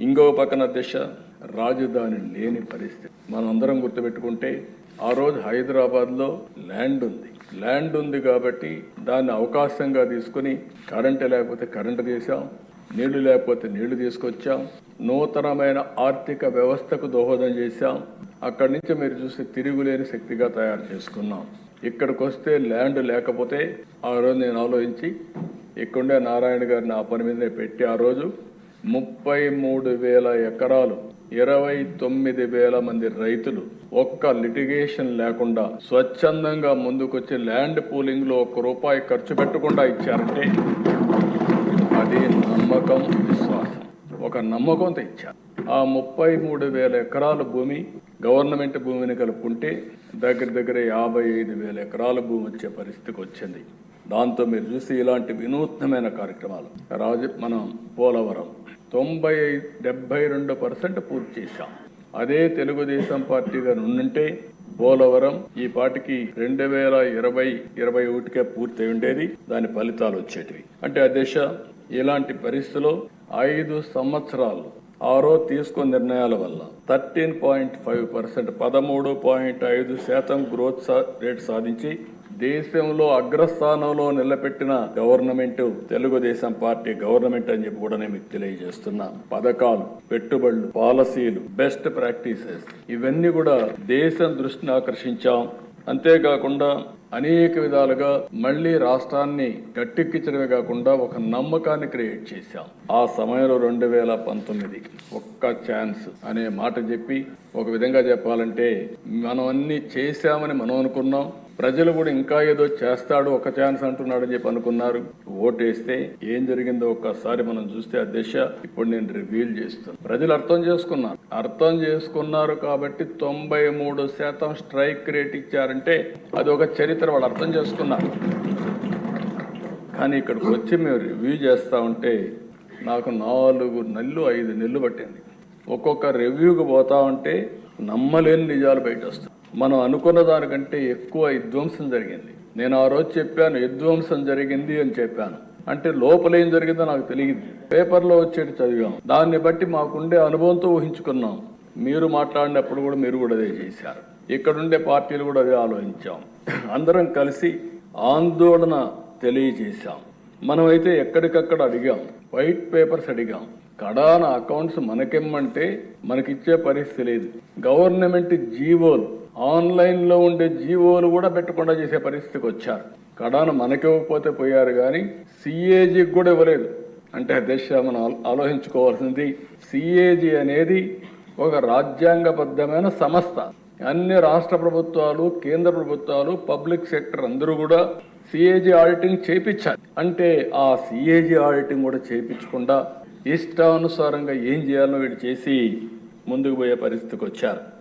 ఇంకో పక్కన దిశ రాజధాని లేని పరిస్థితి. మనం అందరం గుర్తుపెట్టుకుంటే ఆ రోజు హైదరాబాద్లో ల్యాండ్ ఉంది. ల్యాండ్ ఉంది కాబట్టి దాన్ని అవకాశంగా తీసుకుని కరెంటు లేకపోతే కరెంటు తీసాం నీళ్ళు లేకపోతే నీళ్ళు తీసుకొచ్చాం నూతనమైన ఆర్థిక వ్యవస్థకు దోహదం చేశాం. అక్కడి నుంచి మీరు చూస్తే తిరుగులేని శక్తిగా తయారు చేసుకున్నాం. ఇక్కడికి వస్తే ల్యాండ్ లేకపోతే ఆ రోజు నేను ఆలోచించి ఇక్కడుండే నారాయణ గారిని ఆ పని మీదనే పెట్టి ఆ రోజు ముప్పై మూడు వేల ఎకరాలు ఇరవై తొమ్మిది వేల మంది రైతులు. ఒక్క లిటిగేషన్ లేకుండా స్వచ్ఛందంగా ముందుకొచ్చి ల్యాండ్ పూలింగ్లో ఒక్క రూపాయి ఖర్చు పెట్టకుండా ఇచ్చారంటే అది నమ్మకం విశ్వాసం. ఒక నమ్మకంతో ఇచ్చారు ఆ ముప్పై మూడు వేల ఎకరాల భూమి గవర్నమెంట్ భూమిని కలుపుకుంటే దగ్గర దగ్గర యాభై ఐదు వేల ఎకరాల భూమి వచ్చే పరిస్థితికి వచ్చింది. దాంతో మీరు చూసి ఇలాంటి వినూత్నమైన కార్యక్రమాలు. రాజు మనం పోలవరం తొంభై డెబ్బై రెండు పర్సెంట్ పూర్తి చేశాం. అదే తెలుగుదేశం పార్టీగా నుండింటే పోలవరం ఈ పాటికి రెండు వేల ఇరవై ఇరవై ఒకటికే పూర్తి ఉండేది. దాని ఫలితాలు వచ్చేటివి. అంటే ఆ దిశ ఇలాంటి పరిస్థితిలో ఐదు సంవత్సరాలు ఆరో తీసుకున్న నిర్ణయాల వల్ల థర్టీన్ పాయింట్ ఫైవ్ పర్సెంట్ పదమూడు పాయింట్ ఐదు శాతం గ్రోత్ రేట్ సాధించి దేశంలో అగ్రస్థానంలో నిలబెట్టిన గవర్నమెంట్ తెలుగుదేశం పార్టీ గవర్నమెంట్ అని చెప్పి కూడా నేను మీకు తెలియజేస్తున్నా. పథకాలు పెట్టుబడులు పాలసీలు బెస్ట్ ప్రాక్టీసెస్ ఇవన్నీ కూడా దేశం దృష్టిని ఆకర్షించాం. అంతేకాకుండా అనేక విధాలుగా మళ్ళీ రాష్ట్రాన్ని గట్టెక్కించడమే కాకుండా ఒక నమ్మకాన్ని క్రియేట్ చేశాం. ఆ సమయంలో రెండు వేల పంతొమ్మిది ఒక్క ఛాన్స్ అనే మాట చెప్పి ఒక విధంగా చెప్పాలంటే మనం అన్ని చేశామని మనం అనుకున్నాం. ప్రజలు కూడా ఇంకా ఏదో చేస్తాడు ఒక ఛాన్స్ అంటున్నాడు అని చెప్పి అనుకున్నారు. ఓటేస్తే ఏం జరిగిందో ఒక్కసారి మనం చూస్తే ఆ దిశ ఇప్పుడు నేను రివీల్ చేస్తాను. ప్రజలు అర్థం చేసుకున్నారు. అర్థం చేసుకున్నారు కాబట్టి తొంభై మూడు శాతం స్ట్రైక్ రేట్ ఇచ్చారంటే అది ఒక చరిత్ర వాళ్ళు అర్థం చేసుకున్నారు. కానీ ఇక్కడికి వచ్చి మేము రివ్యూ చేస్తా ఉంటే నాకు నాలుగు నెలలు ఐదు నెలలు పట్టింది. ఒక్కొక్క రివ్యూకి పోతా ఉంటే నమ్మలేని నిజాలు బయట వస్తాయి మనం అనుకున్న దానికంటే ఎక్కువ విధ్వంసం జరిగింది. నేను ఆ రోజు చెప్పాను విధ్వంసం జరిగింది అని చెప్పాను. అంటే లోపల ఏం జరిగిందో నాకు తెలియదు. పేపర్లో వచ్చేటి చదివాం. దాన్ని బట్టి మాకుండే అనుభవంతో ఊహించుకున్నాం. మీరు మాట్లాడినప్పుడు కూడా మీరు కూడా అదే చేశారు. ఇక్కడుండే పార్టీలు కూడా అదే ఆలోచించాం. అందరం కలిసి ఆందోళన తెలియజేశాం. మనమైతే ఎక్కడికక్కడ అడిగాం. వైట్ పేపర్స్ అడిగాం. కడాన అకౌంట్స్ మనకెమ్మంటే మనకిచ్చే పరిస్థితి లేదు. గవర్నమెంట్ జీవోలు ఆన్లైన్లో ఉండే జీవోలు కూడా పెట్టకుండా చేసే పరిస్థితికి వచ్చారు. కడాన మనకివ్వకపోతే పోయారు కానీ సిఏజీకి కూడా ఇవ్వలేదు. అంటే దశ మనం ఆలోచించుకోవాల్సింది సిఏజీ అనేది ఒక రాజ్యాంగబద్ధమైన సంస్థ. అన్ని రాష్ట్ర ప్రభుత్వాలు కేంద్ర ప్రభుత్వాలు పబ్లిక్ సెక్టర్ అందరూ కూడా సిఏజీ ఆడిటింగ్ చేయించాలి అంటే ఆ సిఏజీ ఆడిటింగ్ కూడా చేపించకుండా ఇష్టానుసారంగా ఏం చేయాలో వీడు చేసి ముందుకు పోయే పరిస్థితికి వచ్చారు.